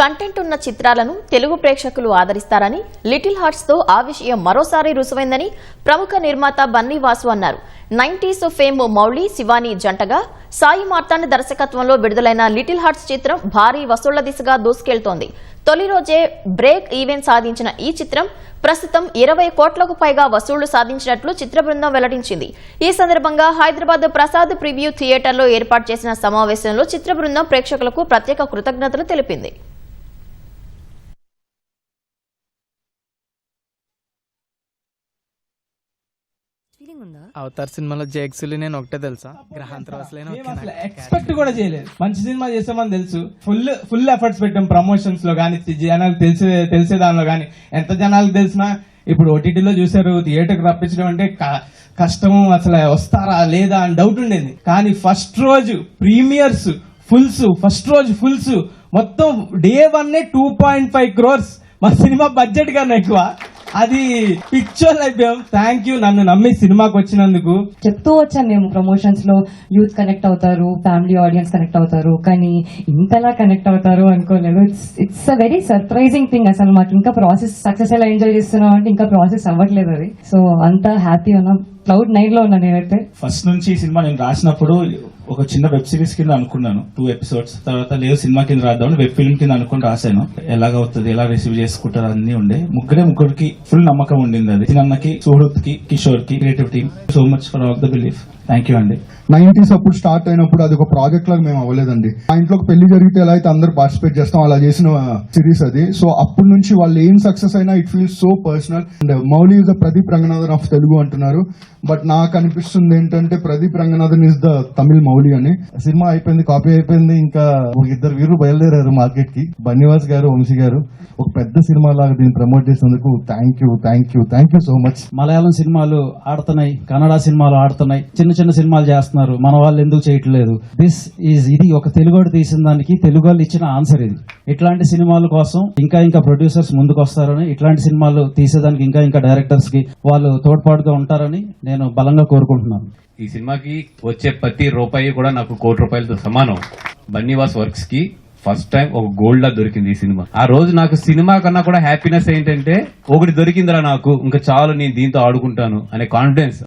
Content ఉన్న చిత్రాలను తెలుగు ప్రేక్షకులు ఆదరిస్తారని లిటిల్ హార్ట్స్తో ఆ విషయం మరోసారి రుసువైందని ప్రముఖ నిర్మాత బన్నీ వాసు అన్నారు. నైన్టీస్ ఫేమ్ మౌళి శివాని జంటగా సాయి మార్తాండ్ దర్శకత్వంలో విడుదలైన లిటిల్ హార్ట్స్ చిత్రం భారీ వసూళ్ళ దిశగా దూసుకెళ్తోంది. తొలి రోజే బ్రేక్ ఈవెంట్ సాధించిన ఈ చిత్రం ప్రస్తుతం ఇరవై కోట్లకు పైగా వసూళ్ళు సాధించినట్లు చిత్ర బృందం వెల్లడించింది. ఈ సందర్భంగా హైదరాబాద్ ప్రసాద్ ప్రివ్యూ థియేటర్లో ఏర్పాటు చేసిన సమావేశంలో చిత్ర బృందం ప్రేక్షకులకు ప్రత్యేక కృతజ్ఞతలు తెలిపింది. ఫీలింగ్ ఉందా? అవతార్ సినిమాలో జేక్సులు నేను ఒకటే తెలుసా? గ్రహాంతర వాసులైన మేము అసలు ఎక్స్పెక్ట్ కూడా చేయలేదు. మంచి సినిమా చేస్తామని తెలుసు. ఫుల్ ఫుల్ ఎఫర్ట్స్ పెట్టాం ప్రమోషన్స్లో కానీ జనాలకు తెలిసే తెలిసే దానిలో కానీ ఎంత జనాలకు తెలిసినా ఇప్పుడు ఓటీటీలో చూసారు థియేటర్కి రప్పించడం అంటే కష్టము అసలు వస్తారా లేదా అని డౌట్ ఉండేది. కానీ ఫస్ట్ రోజు ప్రీమియర్స్ ఫుల్స్ ఫస్ట్ రోజు ఫుల్స్ మొత్తం day one two point five crores మా సినిమా బడ్జెట్ కన్నా ఎక్కువ. అది పిక్చర్ అయిపోయాం థ్యాంక్ యూ నన్ను నమ్మి సినిమాకి వచ్చినందుకు. చెప్తూ వచ్చాను మేము ప్రమోషన్స్లో. యూత్ కనెక్ట్ అవుతారు ఫ్యామిలీ ఆడియన్స్ కనెక్ట్ అవుతారు. కానీ ఇంతలా కనెక్ట్ అవుతారు అనుకోలేదు. It's it's a very surprising thing అసలు మాకు. ఇంకా ప్రాసెస్ సక్సెస్ ఎలా ఎంజాయ్ చేస్తున్నాం అంటే ఇంకా ప్రాసెస్ అవ్వట్లేదు అది. సో అంత హ్యాపీ ఉన్నా. క్లౌడ్ నైన్లో ఉన్నా నేనైతే. ఫస్ట్ నుంచి ఈ సినిమా నేను రాసినప్పుడు ఒక చిన్న వెబ్ సిరీస్ కింద అనుకున్నాను టూ ఎపిసోడ్స్ తర్వాత లేదు సినిమా కింద రాద్దాం వెబ్ ఫిల్మ్ కింద అనుకుని రాశాను. ఎలాగ అవుతుంది ఎలా రిసీవ్ చేసుకుంటారు అన్ని ఉండే. ముగ్గురే ముగ్గురికి ఫుల్ నమ్మకం ఉండింది అది. చిన్నకి సుహృత్కి కిషోర్కి creative team so much for all the belief thank you అండి నైన్టీస్ అప్పుడు స్టార్ట్ అయినప్పుడు అది ఒక ప్రాజెక్ట్ లాగా మేము అవ్వలేదండి. మా ఇంట్లో ఒక పెళ్ళి జరిగితే ఎలా అయితే అందరు పార్టిసిపేట్ చేస్తాం అలా చేసిన సిరీస్ అది. సో అప్పటి నుంచి వాళ్ళు ఏం సక్సెస్ అయినా it feels so personal. And Mouli is the Pradeep Ranganathan of Telugu అంటున్నారు. బట్ నాకు అనిపిస్తుంది ఏంటంటే ప్రదీప్ రంగనాథన్ ఇస్ ద తమిళ్ మౌలి అని. సినిమా అయిపోయింది కాపీ అయిపోయింది ఇంకా ఒక ఇద్దరు వీరులు బయలుదేరారు మార్కెట్కి బన్నివాస్ గారు వంశీ గారు. ఒక పెద్ద సినిమా లాగా దీన్ని ప్రమోట్ చేసినందుకు thank you thank you thank you so much Malayalam సినిమాలు ఆడుతున్నాయి కన్నడ సినిమాలు ఆడుతున్నాయి చిన్న చిన్న సినిమాలు చేస్తున్నారు. మన వాళ్ళు ఎందుకు చేయట్లేదు? దిస్ ఈజ్ ఇది ఒక తెలుగు తీసిన దానికి తెలుగు వాళ్ళు ఇచ్చిన ఆన్సర్ ఇది. ఇట్లాంటి సినిమాల కోసం ఇంకా ఇంకా ప్రొడ్యూసర్స్ ముందుకు వస్తారని ఇట్లాంటి సినిమాలు తీసేదానికి ఇంకా ఇంకా డైరెక్టర్స్కి వాళ్ళు తోడ్పాటుగా ఉంటారని నేను బలంగా కోరుకుంటున్నాను. ఈ సినిమాకి వచ్చే ప్రతి రూపాయి కూడా నాకు కోటి రూపాయలతో సమానం. బన్నీవాస్ వర్క్స్కి ఫస్ట్ టైం ఒక గోల్డ్ లా దొరికింది ఈ సినిమా. ఆ రోజు నాకు సినిమా కన్నా కూడా హ్యాపీనెస్ ఏంటంటే ఒకటి దొరికిందిరా నాకు ఇంకా చాలు నేను దీంతో ఆడుకుంటాను అనే కాన్ఫిడెన్స్